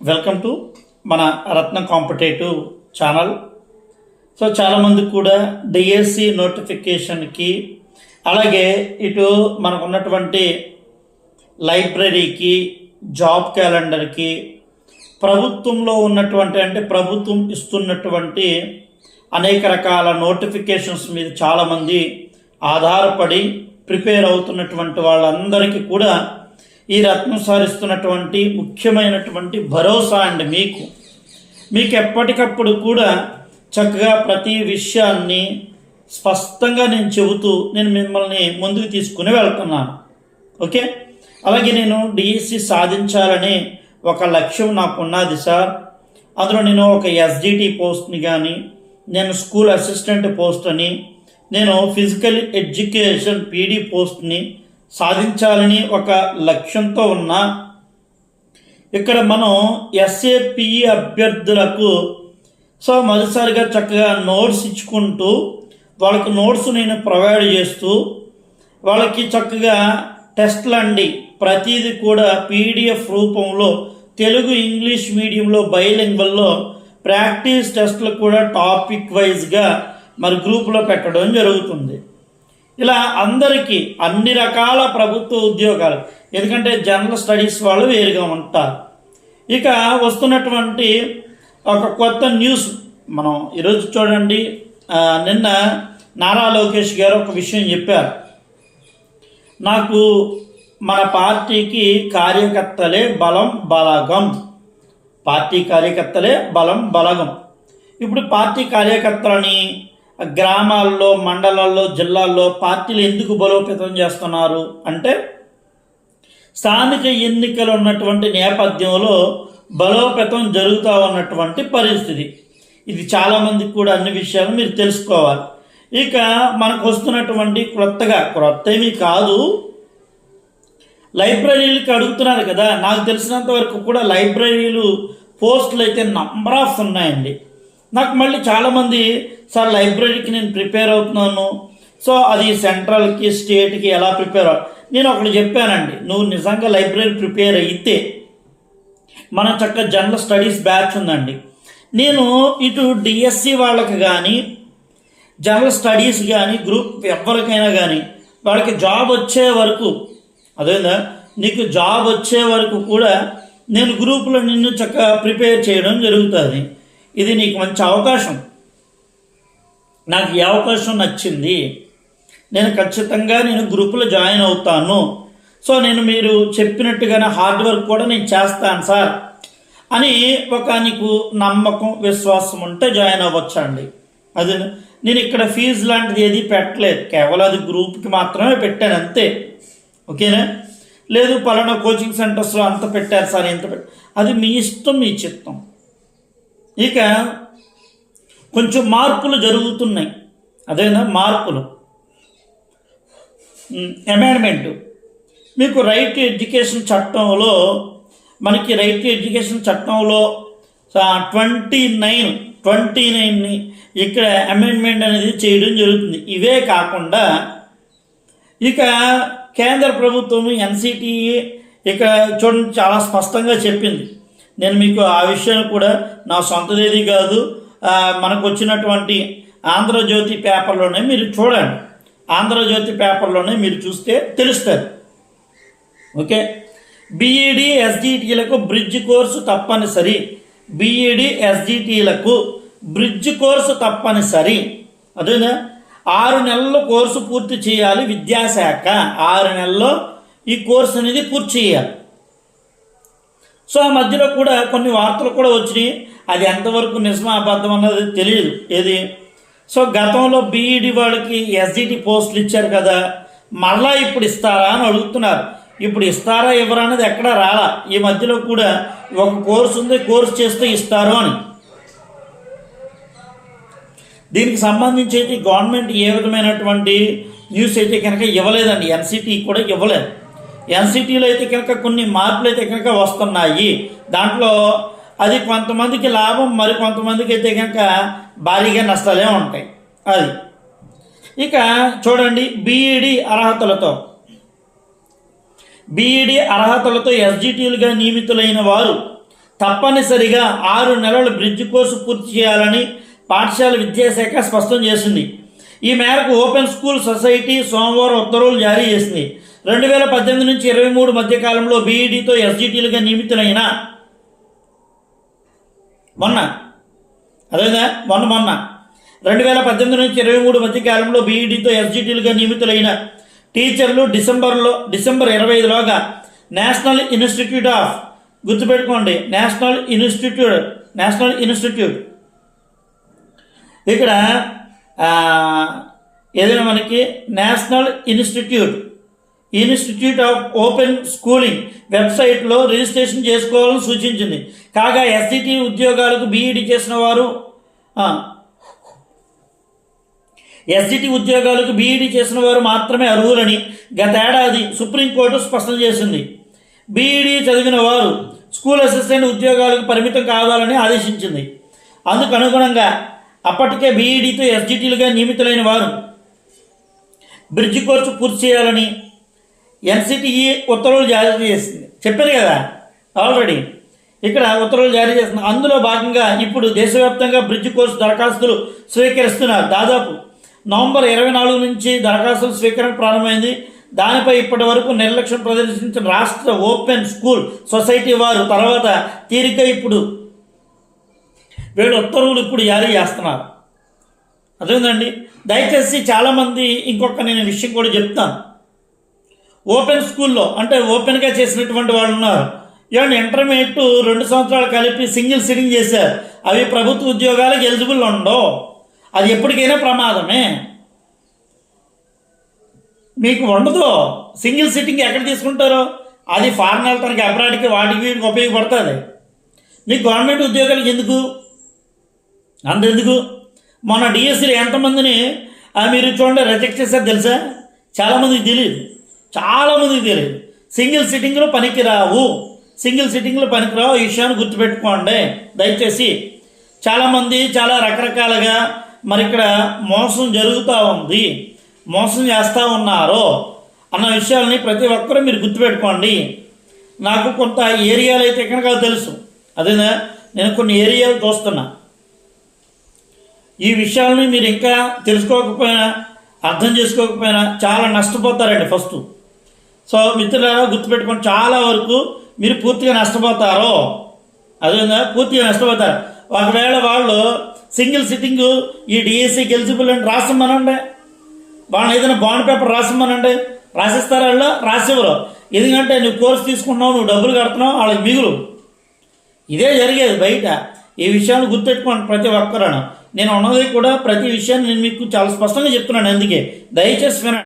Welcome to మన రత్న competitive channel. So చాలామంది కూడా డిఎస్సి నోటిఫికేషన్కి అలాగే ఇటు మనకు ఉన్నటువంటి లైబ్రరీకి జాబ్ క్యాలెండర్కి ప్రభుత్వంలో ఉన్నటువంటి అంటే ప్రభుత్వం ఇస్తున్నటువంటి అనేక రకాల నోటిఫికేషన్స్ మీద చాలామంది ఆధారపడి ప్రిపేర్ అవుతున్నటువంటి వాళ్ళందరికీ కూడా ఈ రత్నం సారిస్తున్నటువంటి ముఖ్యమైనటువంటి భరోసా అండి మీకు. మీకు ఎప్పటికప్పుడు కూడా చక్కగా ప్రతి విషయాన్ని స్పష్టంగా నేను చెబుతూ నేను మిమ్మల్ని ముందుకు తీసుకుని వెళ్తున్నాను. ఓకే? అలాగే నేను డిఎస్సి సాధించాలని ఒక లక్ష్యం నాకున్నది సార్. అందులో నేను ఒక ఎస్డిటి పోస్ట్ని కానీ నేను స్కూల్ అసిస్టెంట్ పోస్ట్ అని నేను ఫిజికల్ ఎడ్యుకేషన్ పీడీ పోస్ట్ని సాధించాలని ఒక లక్ష్యంతో ఉన్నా ఇక్కడ మనం ఎస్ఏపిఈ అభ్యర్థులకు సో మొదటిసారిగా చక్కగా నోట్స్ ఇచ్చుకుంటూ వాళ్ళకి నోట్స్ నేను ప్రొవైడ్ చేస్తూ వాళ్ళకి చక్కగా టెస్ట్లు అండి ప్రతిదీ కూడా పీడిఎఫ్ రూపంలో తెలుగు ఇంగ్లీష్ మీడియంలో బైలింగ్వల్లో ప్రాక్టీస్ టెస్ట్లు కూడా టాపిక్ వైజ్గా మరి గ్రూపులో పెట్టడం జరుగుతుంది. ఇలా అందరికీ అన్ని రకాల ప్రభుత్వ ఉద్యోగాలు. ఎందుకంటే జనరల్ స్టడీస్ వాళ్ళు వేరుగా ఉంటారు. ఇక వస్తున్నటువంటి ఒక కొత్త న్యూస్ మనం ఈరోజు చూడండి. నిన్న నారా లోకేష్ గారు ఒక విషయం చెప్పారు. నాకు మన పార్టీకి కార్యకర్తలే బలం బలగం. పార్టీ కార్యకర్తలే బలం బలగం. ఇప్పుడు పార్టీ కార్యకర్తలని గ్రామాల్లో మండలాల్లో జిల్లాల్లో పార్టీలు ఎందుకు బలోపేతం చేస్తున్నారు అంటే స్థానిక ఎన్నికలు ఉన్నటువంటి నేపథ్యంలో బలోపేతం జరుగుతూ ఉన్నటువంటి పరిస్థితి. ఇది చాలామందికి కూడా అన్ని విషయాలు మీరు తెలుసుకోవాలి. ఇక మనకు వస్తున్నటువంటి క్రొత్తగా క్రొత్త ఏమీ కాదు. లైబ్రరీలకి అడుగుతున్నారు కదా నాకు తెలిసినంత వరకు కూడా లైబ్రరీలు పోస్టులు అయితే నంబర్ ఆఫ్ ఉన్నాయండి. నాకు మళ్ళీ చాలామంది సార్ లైబ్రరీకి నేను ప్రిపేర్ అవుతున్నాను. సో అది సెంట్రల్కి స్టేట్కి ఎలా ప్రిపేర్ నేను ఒకటి చెప్పానండి. నువ్వు నిజంగా లైబ్రరీ ప్రిపేర్ అయితే మన చక్క జనరల్ స్టడీస్ బ్యాచ్ ఉందండి. నేను ఇటు డిఎస్సి వాళ్ళకి కానీ జనరల్ స్టడీస్ కానీ గ్రూప్ ఎవరికైనా కానీ వాళ్ళకి జాబ్ వచ్చే వరకు అదేందా నీకు జాబ్ వచ్చే వరకు కూడా నేను గ్రూపులో నిన్ను చక్కగా ప్రిపేర్ చేయడం జరుగుతుంది. ఇది నీకు మంచి అవకాశం. నాకు ఈ అవకాశం నచ్చింది. నేను ఖచ్చితంగా నేను గ్రూపులో జాయిన్ అవుతాను. సో నేను మీరు చెప్పినట్టుగానే హార్డ్ వర్క్ కూడా నేను చేస్తాను సార్ అని ఒక నీకు నమ్మకం విశ్వాసం ఉంటే జాయిన్ అవ్వచ్చండి. అది నేను ఇక్కడ ఫీజు లాంటిది ఏది పెట్టలేదు. కేవలం అది గ్రూప్కి మాత్రమే పెట్టాను అంతే. ఓకేనా? లేదు పలానా కోచింగ్ సెంటర్స్లో అంత పెట్టారు సార్ ఎంత పెట్టారు అది మీ ఇష్టం మీ చిత్తం. ఇక కొంచెం మార్పులు జరుగుతున్నాయి. అదేనా? మార్పులు. అమెండ్మెంట్ మీకు రైట్ ఎడ్యుకేషన్ చట్టంలో మనకి రైట్ ఎడ్యుకేషన్ చట్టంలో ట్వంటీ నైన్ ట్వంటీ నైన్ని ఇక్కడ అమెండ్మెంట్ అనేది చేయడం జరుగుతుంది. ఇవే కాకుండా ఇక కేంద్ర ప్రభుత్వం ఎన్సిటి ఇక చూడండి చాలా స్పష్టంగా చెప్పింది. నేను మీకు ఆ విషయాన్ని కూడా నా సొంతదేది కాదు మనకు వచ్చినటువంటి ఆంధ్రజ్యోతి పేపర్లోనే మీరు చూడండి. ఆంధ్రజ్యోతి పేపర్లోనే మీరు చూస్తే తెలుస్తుంది. ఓకే? బీఈడి ఎస్జిటిలకు బ్రిడ్జ్ కోర్సు తప్పనిసరి. బీఈడి ఎస్జిటిలకు బ్రిడ్జ్ కోర్సు తప్పనిసరి. అదేనా? ఆరు నెలల్లో కోర్సు పూర్తి చేయాలి విద్యాశాఖ. ఆరు నెలల్లో ఈ కోర్సు అనేది పూర్తి చేయాలి. సో ఆ మధ్యలో కూడా కొన్ని వార్తలు కూడా వచ్చినాయి. అది ఎంతవరకు నిజమా అబద్ధం అన్నది తెలియదు. ఏది? సో గతంలో బీఈడి వాళ్ళకి ఎస్జిటి పోస్టులు ఇచ్చారు కదా మరలా ఇప్పుడు ఇస్తారా అని అడుగుతున్నారు. ఇప్పుడు ఇస్తారా ఇవ్వరా అనేది ఎక్కడ రాలా. ఈ మధ్యలో కూడా ఒక కోర్సు ఉంది కోర్సు చేస్తే ఇస్తారు అని. దీనికి సంబంధించి అయితే గవర్నమెంట్ ఏ విధమైనటువంటి న్యూస్ అయితే కనుక ఇవ్వలేదండి. ఎన్సిటీ కూడా ఇవ్వలేదు. ఎన్సిటీలో అయితే కనుక కొన్ని మార్పులు అయితే కనుక వస్తున్నాయి. దాంట్లో అది కొంతమందికి లాభం మరి కొంతమందికి అయితే కనుక భారీగా నష్టాలే ఉంటాయి. అది. ఇక చూడండి బీఈడి అర్హతలతో. బీఈడి అర్హతలతో ఎస్జిటీలుగా నియమితులైన వారు తప్పనిసరిగా ఆరు నెలల బ్రిడ్జ్ కోర్సు పూర్తి చేయాలని పాఠశాల విద్యాశాఖ స్పష్టం చేసింది. ఈ మేరకు ఓపెన్ స్కూల్ సొసైటీ సోమవారం ఉత్తర్వులు జారీ చేసింది. రెండు వేల పద్దెనిమిది నుంచి ఇరవై మూడు మధ్య కాలంలో బీఈడీతో ఎస్జిటీలుగా నియమితులైన మొన్న అదేనా? మొన్న మొన్న. రెండు వేల పద్దెనిమిది నుంచి ఇరవై మూడు మధ్య కాలంలో బీఈడీతో ఎస్జిటీలుగా నియమితులైన టీచర్లు డిసెంబర్లో డిసెంబర్ ఇరవై ఐదులోగా నేషనల్ ఇన్స్టిట్యూట్ ఆఫ్ గుర్తుపెట్టుకోండి నేషనల్ ఇన్స్టిట్యూట్ నేషనల్ ఇన్స్టిట్యూట్. ఇక్కడ ఏదైనా మనకి national institute institute of open schooling వెబ్సైట్లో రిజిస్ట్రేషన్ చేసుకోవాలని సూచించింది. కాగా ఎస్సిటి ఉద్యోగాలకు బీఈడి చేసిన వారు ఎస్జిటి ఉద్యోగాలకు బీఈడి చేసిన వారు మాత్రమే అర్హులని గతేడాది సుప్రీంకోర్టు స్పష్టం చేసింది. బీఈడి చదివిన వారు స్కూల్ అసిస్టెంట్ ఉద్యోగాలకు పరిమితం కావాలని ఆదేశించింది. అందుకు అనుగుణంగా అప్పటికే బీఈడితో ఎస్జిటీలుగా నియమితులైన వారు బ్రిడ్జ్ కోర్సు పూర్తి చేయాలని ఎన్సిటిఈ ఉత్తర్వులు జారీ చేసింది. చెప్పారు కదా? ఆల్రెడీ ఇక్కడ ఉత్తర్వులు జారీ చేస్తుంది అందులో భాగంగా ఇప్పుడు దేశవ్యాప్తంగా బ్రిడ్జ్ కోర్సు దరఖాస్తులు స్వీకరిస్తున్నారు. దాదాపు నవంబర్ ఇరవై నాలుగు నుంచి దరఖాస్తుల స్వీకరణ ప్రారంభమైంది. దానిపై ఇప్పటి వరకు నిర్లక్ష్యం ప్రదర్శించిన రాష్ట్ర ఓపెన్ స్కూల్ సొసైటీ వారు తర్వాత తీరిక ఇప్పుడు వీళ్ళు ఉత్తర్వులు ఇప్పుడు జారీ చేస్తున్నారు. అదేందండి దయచేసి చాలామంది ఇంకొక నేను విషయం కూడా చెప్తాను. ఓపెన్ స్కూల్లో అంటే ఓపెన్గా చేసినటువంటి వాళ్ళు ఉన్నారు. ఏమంటే ఇంటర్మీడియట్ రెండు సంవత్సరాలు కలిపి సింగిల్ సిట్టింగ్ చేశారు. అవి ప్రభుత్వ ఉద్యోగాలకు ఎలిజిబుల్ ఉండవు. అది ఎప్పటికైనా ప్రమాదమే. మీకు ఉండదు. సింగిల్ సిట్టింగ్ ఎక్కడ తీసుకుంటారో? అది ఫారెన్ వెళ్తానికి అబ్రాడ్కి వాటికి వీటికి ఉపయోగపడుతుంది. మీకు గవర్నమెంట్ ఉద్యోగాలకు ఎందుకు? అంతెందుకు? మొన్న డిఎస్సీలో ఎంతమందిని మీరు చూడండి రిజెక్ట్ చేశారు తెలుసా? చాలామందికి తెలియదు చాలామందికి తెలియదు. సింగిల్ సిట్టింగ్లో పనికిరావు. సింగిల్ సిట్టింగ్లో పనికిరావు. ఈ విషయాన్ని గుర్తుపెట్టుకోండి. దయచేసి చాలామంది చాలా రకరకాలుగా మరి ఇక్కడ మోసం జరుగుతూ ఉంది. మోసం చేస్తూ ఉన్నారు అన్న విషయాల్ని ప్రతి ఒక్కరూ మీరు గుర్తుపెట్టుకోండి. నాకు కొంత ఏరియాలు అయితే ఎక్కడ కాదు తెలుసు. అదేనా? నేను కొన్ని ఏరియాలు చూస్తున్నా. ఈ విషయాలని మీరు ఇంకా తెలుసుకోకపోయినా అర్థం చేసుకోకపోయినా చాలా నష్టపోతారండి ఫస్ట్. సో మిత్రులారా గుర్తుపెట్టుకోండి చాలా వరకు మీరు పూర్తిగా నష్టపోతారు. అదేవిధంగా పూర్తిగా నష్టపోతారు. ఒకవేళ వాళ్ళు సింగిల్ సిట్టింగ్ ఈ డిఎస్సికి ఎలిజిబుల్ అని రాసిమ్మనండి. వాళ్ళని ఏదైనా బాండ్ పేపర్ రాసిమ్మనండి. రాసిస్తారా వాళ్ళు? రాసివ్వరు. ఎందుకంటే నువ్వు కోర్సు తీసుకుంటున్నావు నువ్వు డబ్బులు కడుతున్నావు వాళ్ళకి మిగులు. ఇదే జరిగేది బయట. ఈ విషయాన్ని గుర్తెట్టుకోండి ప్రతి ఒక్కరూ. నేను ఉన్నది కూడా ప్రతి విషయాన్ని నేను మీకు చాలా స్పష్టంగా చెప్తున్నాను అందుకే. దయచేసి వినండి.